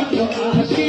কত হাসি